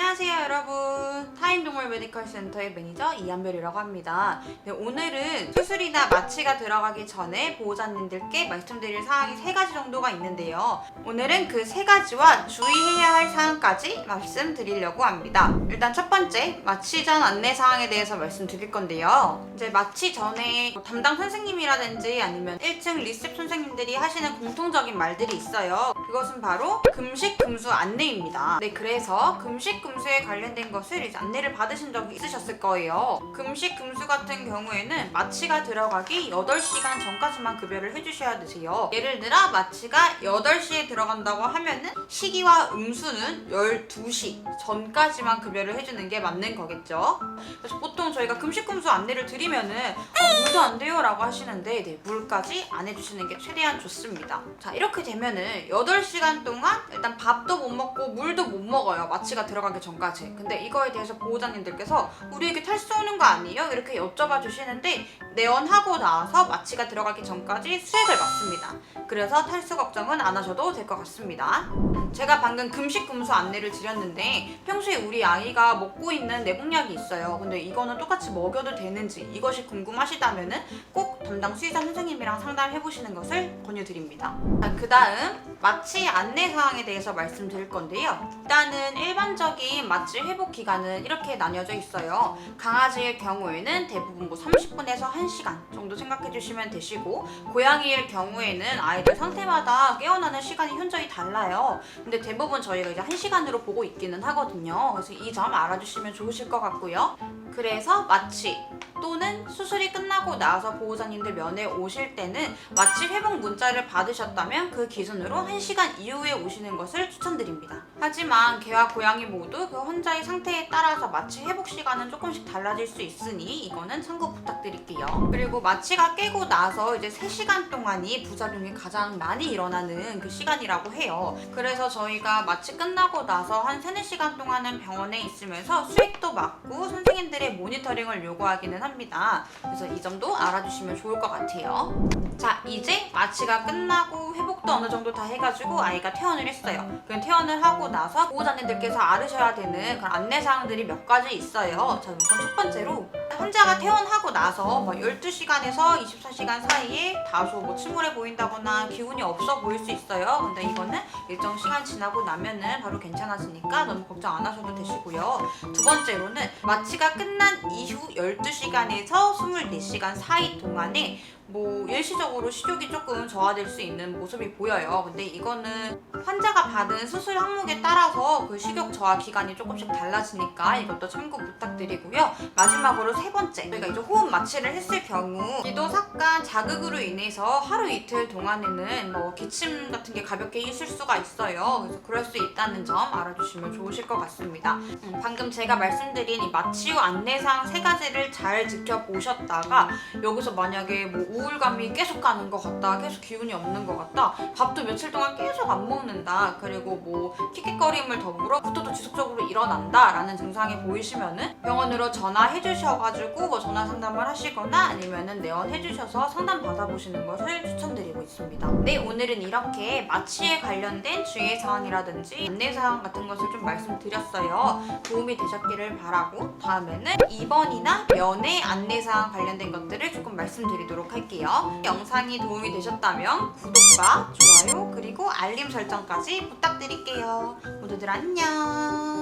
안녕하세요 여러분. 타인동물 메디컬 센터의 매니저 이한별이라고 합니다. 네, 오늘은 수술이나 마취가 들어가기 전에 보호자님들께 말씀드릴 사항이 세 가지 정도가 있는데요. 오늘은 그 세 가지와 주의해야 할 사항까지 말씀드리려고 합니다. 일단 첫 번째 마취 전 안내 사항에 대해서 말씀드릴 건데요. 이제 마취 전에 뭐 담당 선생님이라든지 아니면 1층 리셉 선생님들이 하시는 공통적인 말들이 있어요. 그것은 바로 금식 금수 안내입니다. 네 그래서 금식 금수에 관련된 것을 이제 안내를 받으신 적이 있으셨을 거예요. 금식 금수 같은 경우에는 마취가 들어가기 8시간 전까지만 급여를 해주셔야 되세요. 예를 들어 마취가 8시에 들어간다고 하면은 시기와 음수는 12시 전까지만 급여를 해주는 게 맞는 거겠죠. 그래서 보통 저희가 금식 금수 안내를 드리면은 어, 물도 안 돼요 라고 하시는데 네, 물까지 안 해주시는 게 최대한 좋습니다. 자 이렇게 되면은 8시간 동안 일단 밥도 못 먹고 물도 못 먹어요. 마취가 들어가 기 전까지. 근데 이거에 대해서 보호자님들께서 우리에게 탈수 오는 거 아니에요? 이렇게 여쭤봐 주시는데 내원하고 나서 마취가 들어가기 전까지 수액을 맞습니다. 그래서 탈수 걱정은 안 하셔도 될 것 같습니다. 제가 방금 금식 금수 안내를 드렸는데 평소에 우리 아이가 먹고 있는 내복약이 있어요. 근데 이거는 똑같이 먹여도 되는지 이것이 궁금하시다면은 꼭 담당 수의사 선생님이랑 상담해 보시는 것을 권유드립니다. 그 다음 마취 안내 사항에 대해서 말씀드릴 건데요. 일단은 일반적인 마취 회복 기간은 이렇게 나뉘어져 있어요. 강아지의 경우에는 대부분 뭐 30분에서 1시간 정도 생각해 주시면 되시고 고양이의 경우에는 아이들 상태마다 깨어나는 시간이 현저히 달라요. 근데 대부분 저희가 이제 1시간으로 보고 있기는 하거든요. 그래서 이 점 알아주시면 좋으실 것 같고요. 그래서 마취 또는 수술이 끝나고 나서 보호자님들 면회 오실 때는 마취 회복 문자를 받으셨다면 그 기준으로 1시간 이후에 오시는 것을 추천드립니다. 하지만 개와 고양이 모두 그 환자의 상태에 따라서 마취 회복 시간은 조금씩 달라질 수 있으니 이거는 참고 부탁드릴게요. 그리고 마취가 깨고 나서 이제 3시간 동안이 부작용이 가장 많이 일어나는 그 시간이라고 해요. 그래서 저희가 마취 끝나고 나서 한 3, 4시간 동안은 병원에 있으면서 수액도 맞고 선생님들의 모니터링을 요구하기는 합니다. 그래서 이 점도 알아주시면 좋을 것 같아요. 자, 이제 마취가 끝나고 회복도 어느 정도 다 해가지고 아이가 퇴원을 했어요. 그 퇴원을 하고 나서 보호자님들께서 알으셔야 되는 그런 안내사항들이 몇 가지 있어요. 자, 우선 첫 번째로 환자가 퇴원하고 나서 뭐 12시간에서 24시간 사이에 다소 뭐 침울해 보인다거나 기운이 없어 보일 수 있어요. 근데 이거는 일정 시간 지나고 나면은 바로 괜찮아지니까 너무 걱정 안 하셔도 되시고요. 두 번째로는 마취가 끝난 이후 12시간에서 24시간 사이 동안에 뭐 일시적으로 식욕이 조금 저하될 수 있는 모습이 보여요. 근데 이거는 환자가 받은 수술 항목에 따라서 그 식욕 저하 기간이 조금씩 달라지니까 이것도 참고 부탁드리고요. 마지막으로 세 번째, 저희가 이제 호흡 마취를 했을 경우 기도 삭간 자극으로 인해서 하루 이틀 동안에는 뭐 기침 같은 게 가볍게 있을 수가 있어요. 그래서 그럴 수 있다는 점 알아주시면 좋으실 것 같습니다. 음, 방금 제가 말씀드린 이 마취 후 안내사항 세 가지를 잘 지켜보셨다가 여기서 만약에 뭐 우울감이 계속 가는 것 같다, 계속 기운이 없는 것 같다, 밥도 며칠 동안 계속 안 먹는다, 그리고 뭐 킥킥거림을 더불어 구토도 지속적으로 일어난다 라는 증상이 보이시면은 병원으로 전화해 주셔가지고 뭐 전화 상담을 하시거나 아니면은 내원해 주셔서 상담 받아보시는 것을 추천드리고 있습니다. 네, 오늘은 이렇게 마취에 관련된 주의 사항이라든지 안내 사항 같은 것을 좀 말씀드렸어요. 도움이 되셨기를 바라고 다음에는 입원이나 면회 안내 사항 관련된 것들을 조금 말씀드리도록 할게요. 영상이 도움이 되셨다면 구독과 좋아요 그리고 알림 설정까지 부탁드릴게요. 모두들 안녕.